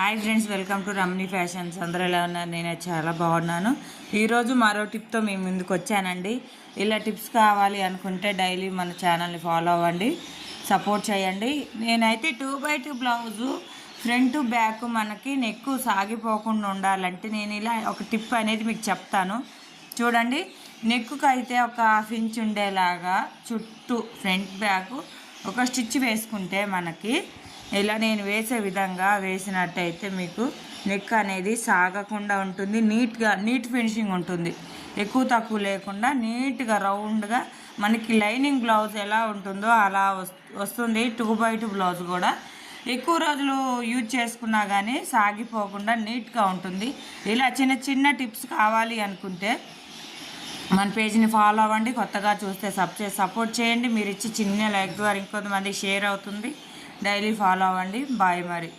Hi friends welcome to Ramni fashions అందరూ ఎలా ఉన్నారు? నేను చాలా బాగున్నాను. ఈరోజు మరో టిప్తో మీ ముందుకు వచ్చానండి. ఇలా టిప్స్ కావాలి అనుకుంటే డైలీ మన ఛానల్ని ఫాలో అవ్వండి. సపోర్ట్ చేయండి. నేనైతే two by two blouse front back మనకి నెక్ సాగిపోకుండా ఉండాలంటే నేను ఇలా ఒక టిప్ అనేది మీకు చెప్తాను. చూడండి నెక్కు అయితే ఒక హాఫ్ ఇంచ్ ఉండేలాగా చుట్టూ ఫ్రంట్ బ్యాక్ ఒక స్టిచ్ వేసుకుంటే మనకి ఇలా నేను వేసే విధంగా వేసినట్టయితే మీకు నెక్ అనేది సాగకుండా ఉంటుంది. నీట్గా నీట్ ఫినిషింగ్ ఉంటుంది. ఎక్కువ తక్కువ లేకుండా నీట్గా రౌండ్గా మనకి లైనింగ్ బ్లౌజ్ ఎలా ఉంటుందో అలా వస్తుంది. టూ బై టూ బ్లౌజ్ కూడా. ఎక్కువ రోజులు యూజ్ చేసుకున్నా కానీ సాగిపోకుండా నీట్గా ఉంటుంది. ఇలా చిన్న చిన్న టిప్స్ కావాలి అనుకుంటే మన పేజ్ని ఫాలో అవ్వండి. కొత్తగా చూస్తే సబ్ సపోర్ట్ చేయండి. మీరు ఇచ్చి చిన్న లైక్ ద్వారా ఇంకొంతమంది షేర్ అవుతుంది. డైలీ ఫాలో అవ్వండి. బాయ్ మరి.